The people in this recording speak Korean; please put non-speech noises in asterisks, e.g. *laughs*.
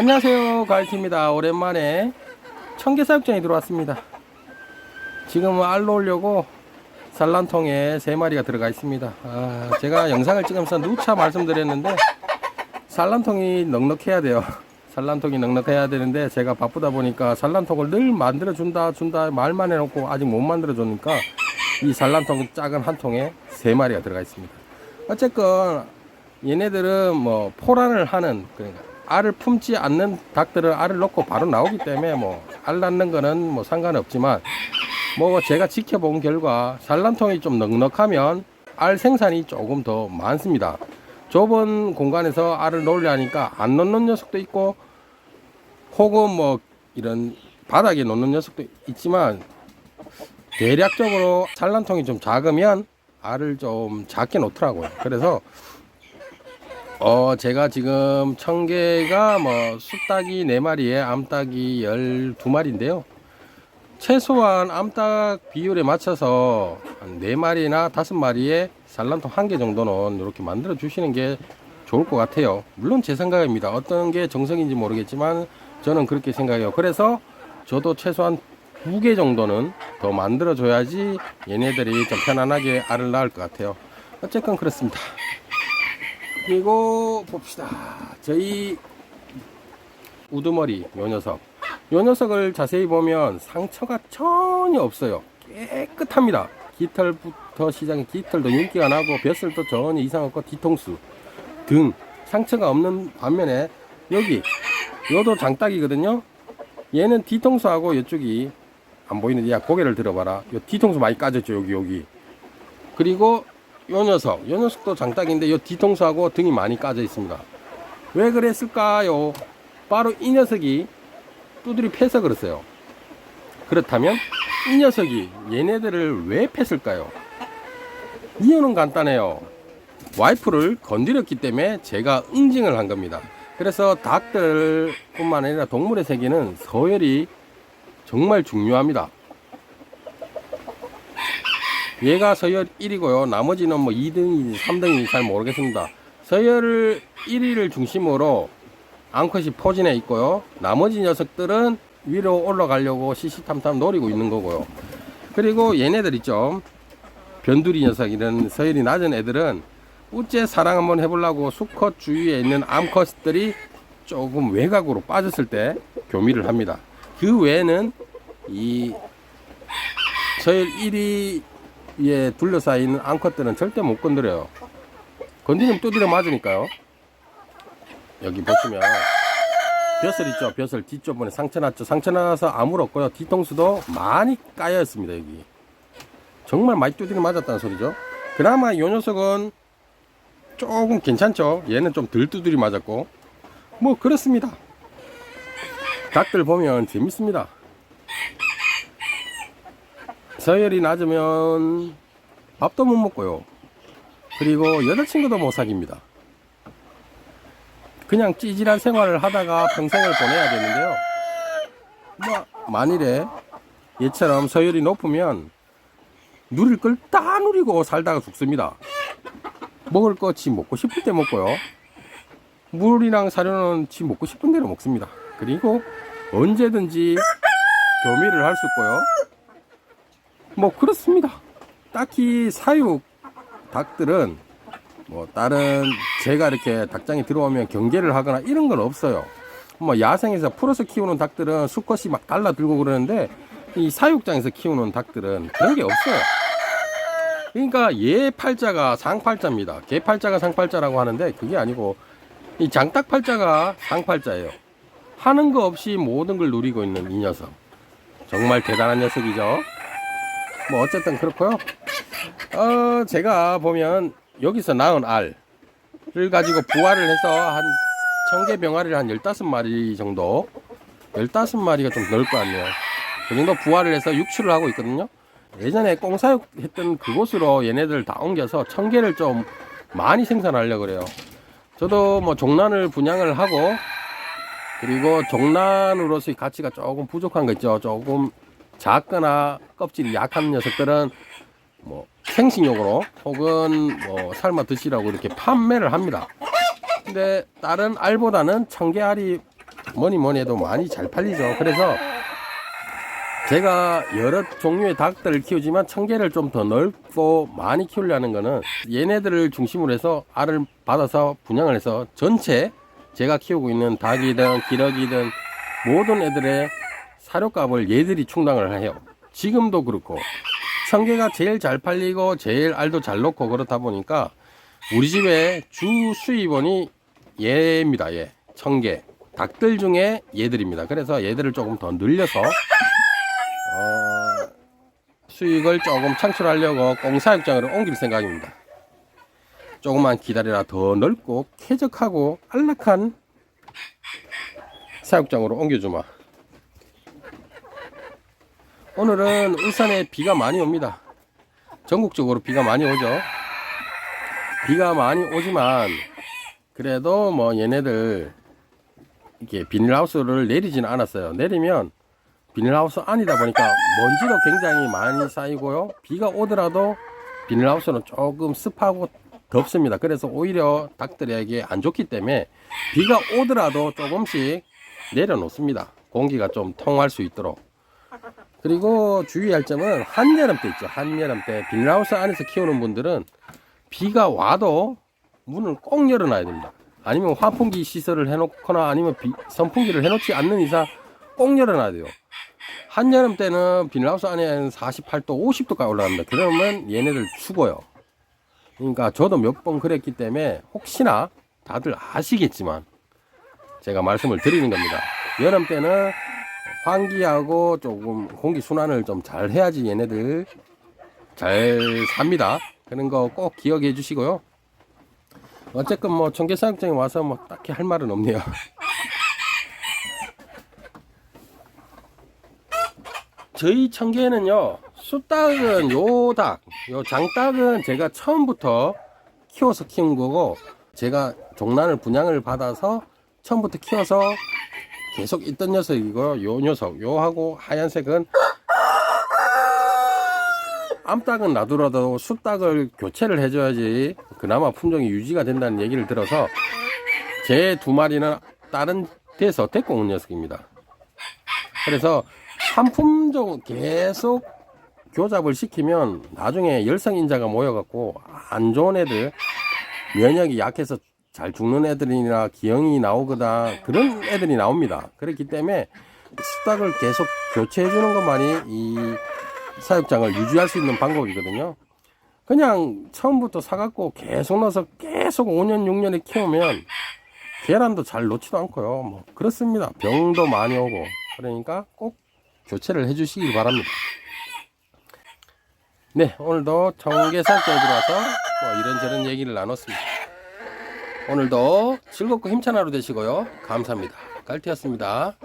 안녕하세요 가을티입니다. 오랜만에 청계사육장에 들어왔습니다. 지금은 알 놓으려고 산란통에 세 마리가 들어가 있습니다. 아, 제가 영상을 찍으면서 누차 말씀드렸는데 산란통이 넉넉해야 돼요. 산란통이 넉넉해야 되는데 제가 바쁘다 보니까 산란통을 늘 만들어 준다 준다 말만 해놓고 아직 못 만들어 주니까 이 산란통 작은 한 통에 세 마리가 들어가 있습니다. 어쨌건 얘네들은 뭐 포란을 하는 그러니까 알을 품지 않는 닭들은 알을 넣고 바로 나오기 때문에 뭐 알 낳는 거는 뭐 상관없지만 뭐 제가 지켜본 결과 산란통이 좀 넉넉하면 알 생산이 조금 더 많습니다. 좁은 공간에서 알을 놓으려 하니까 안 놓는 녀석도 있고 혹은 뭐 이런 바닥에 놓는 녀석도 있지만 대략적으로 산란통이 좀 작으면 알을 좀 작게 놓더라고요. 그래서 어 제가 지금 청개가 뭐 숫닭이 4마리에 암탉이 12마리인데요. 최소한 암탉 비율에 맞춰서 한 4마리나 5마리의 산란통 한 개 정도는 이렇게 만들어 주시는 게 좋을 것 같아요. 물론 제 생각입니다. 어떤 게 정석인지 모르겠지만 저는 그렇게 생각해요. 그래서 저도 최소한 두 개 정도는 더 만들어 줘야지 얘네들이 좀 편안하게 알을 낳을 것 같아요. 어쨌건 그렇습니다. 그리고 봅시다. 저희 우두머리 요 녀석. 요 녀석을 자세히 보면 상처가 전혀 없어요. 깨끗합니다. 깃털부터 시작해 깃털도 윤기가 나고 벼슬도 전혀 이상 없고 뒤통수 등 상처가 없는 반면에 여기 요도 장딱이거든요. 얘는 뒤통수하고 이쪽이 안 보이는데 야 고개를 들어봐라. 요 뒤통수 많이 까졌죠 여기 여기. 그리고 요 녀석, 요 녀석도 장딱인데 요 뒤통수하고 등이 많이 까져 있습니다. 왜 그랬을까요? 바로 이 녀석이 두드리 패서 그랬어요. 그렇다면 이 녀석이 얘네들을 왜 팼을까요? 이유는 간단해요. 와이프를 건드렸기 때문에 제가 응징을 한 겁니다. 그래서 닭들뿐만 아니라 동물의 세계는 서열이 정말 중요합니다. 얘가 서열 1이고요. 나머지는 뭐 2등인지 3등인지 잘 모르겠습니다. 서열 1위를 중심으로 앙컷이 포진해 있고요. 나머지 녀석들은 위로 올라가려고 시시탐탐 노리고 있는 거고요. 그리고 얘네들 있죠. 변두리 녀석 이런 서열이 낮은 애들은 우째 사랑 한번 해보려고 수컷 주위에 있는 암컷들이 조금 외곽으로 빠졌을 때 교미를 합니다. 그 외에는 이 서열 1위 에 둘러싸인 암컷들은 절대 못 건드려요. 건드리면 두드려 맞으니까요. 여기 보시면 벼슬 있죠? 벼슬 뒤쪽부분에 상처 났죠? 상처 나서 아무로 없고요. 뒤통수도 많이 까여 있습니다 여기. 정말 많이 두드려 맞았다는 소리죠? 그나마 이 녀석은 조금 괜찮죠? 얘는 좀 덜 두드려 맞았고. 뭐 그렇습니다. 닭들 보면 재밌습니다 서열이 낮으면 밥도 못 먹고요 그리고 여자친구도 못 사깁니다 그냥 찌질한 생활을 하다가 평생을 보내야 되는데요. 뭐 만일에 얘처럼 서열이 높으면 누릴 걸 다 누리고 살다가 죽습니다. 먹을 거 지 먹고 싶을 때 먹고요. 물이랑 사료는 지 먹고 싶은 대로 먹습니다. 그리고 언제든지 교미를 할 수 있고요. 뭐 그렇습니다. 딱히 사육 닭들은 뭐 다른 제가 이렇게 닭장에 들어오면 경계를 하거나 이런 건 없어요. 뭐 야생에서 풀어서 키우는 닭들은 수컷이 막 달라 들고 그러는데 이 사육장에서 키우는 닭들은 그런 게 없어요. 그러니까 얘 팔자가 상팔자입니다. 개 팔자가 상팔자라고 하는데 그게 아니고 이 장닭 팔자가 상팔자예요. 하는 거 없이 모든 걸 누리고 있는 이 녀석. 정말 대단한 녀석이죠. 뭐 어쨌든 그렇고요. 어 제가 보면 여기서 낳은 알을 가지고 부화를 해서 한 청개 병아리를 한 15마리 정도 15마리가 좀 넓을 것 같네요. 그 정도 부화를 해서 육출을 하고 있거든요. 예전에 꽁사육 했던 그곳으로 얘네들 다 옮겨서 청개를 좀 많이 생산하려고 그래요. 저도 뭐 종란을 분양을 하고 그리고 종란으로서의 가치가 조금 부족한 거 있죠. 조금 작거나 껍질이 약한 녀석들은 뭐 생식용으로 혹은 뭐 삶아 드시라고 이렇게 판매를 합니다. 근데 다른 알보다는 청개알이 뭐니 뭐니 해도 많이 잘 팔리죠. 그래서 제가 여러 종류의 닭들을 키우지만 청개를 좀 더 넓고 많이 키우려는 거는 얘네들을 중심으로 해서 알을 받아서 분양을 해서 전체 제가 키우고 있는 닭이든 기러기든 모든 애들의 사료값을 얘들이 충당을 해요. 지금도 그렇고 청개가 제일 잘 팔리고 제일 알도 잘 넣고 그렇다 보니까 우리 집에 주 수입원이 얘입니다. 얘 청개 닭들 중에 얘들입니다. 그래서 얘들을 조금 더 늘려서 어, 수익을 조금 창출하려고 꽁사육장으로 옮길 생각입니다. 조금만 기다려라 더 넓고 쾌적하고 안락한 사육장으로 옮겨주마. 오늘은 울산에 비가 많이 옵니다. 전국적으로 비가 많이 오죠. 비가 많이 오지만 그래도 뭐 얘네들 이렇게 비닐하우스를 내리지는 않았어요. 내리면 비닐하우스 안이다 보니까 먼지도 굉장히 많이 쌓이고요. 비가 오더라도 비닐하우스는 조금 습하고 덥습니다. 그래서 오히려 닭들에게 안 좋기 때문에 비가 오더라도 조금씩 내려놓습니다. 공기가 좀 통할 수 있도록. 그리고 주의할 점은 한여름 때 있죠. 한여름 때 비닐하우스 안에서 키우는 분들은 비가 와도 문을 꼭 열어놔야 됩니다. 아니면 환풍기 시설을 해놓거나 아니면 비- 선풍기를 해놓지 않는 이상 꼭 열어놔야 돼요. 한여름 때는 비닐하우스 안에 48도, 50도까지 올라갑니다. 그러면 얘네들 죽어요. 그러니까 저도 몇 번 그랬기 때문에 혹시나 다들 아시겠지만 제가 말씀을 드리는 겁니다. 여름 때는 환기하고 조금 공기 순환을 좀 잘 해야지 얘네들 잘 삽니다. 그런 거 꼭 기억해 주시고요. 어쨌건 뭐 청계사육장에 와서 뭐 딱히 할 말은 없네요. *laughs* 저희 청계는요 숫닭은 요 닭, 요 장닭은 제가 처음부터 키워서 키운 거고 제가 종란을 분양을 받아서 처음부터 키워서 계속 있던 녀석이고요 요 녀석 요하고 하얀색은 암탉은 놔두라도 숫닭을 교체를 해줘야지 그나마 품종이 유지가 된다는 얘기를 들어서 제 두 마리는 다른 데서 데리고 온 녀석입니다. 그래서 한 품종 계속 교잡을 시키면 나중에 열성인자가 모여갖고 안 좋은 애들 면역이 약해서 잘 죽는 애들이나 기형이 나오거나 그런 애들이 나옵니다. 그렇기 때문에 수탉을 계속 교체해 주는 것만이 이 사육장을 유지할 수 있는 방법이거든요. 그냥 처음부터 사갖고 계속 넣어서 계속 5년, 6년에 키우면 계란도 잘 놓지도 않고요. 뭐 그렇습니다. 병도 많이 오고 그러니까 꼭 교체를 해주시기 바랍니다. 네, 오늘도 청계사육장에 들어와서 뭐 이런저런 얘기를 나눴습니다. 오늘도 즐겁고 힘찬 하루 되시고요. 감사합니다. 깔티였습니다.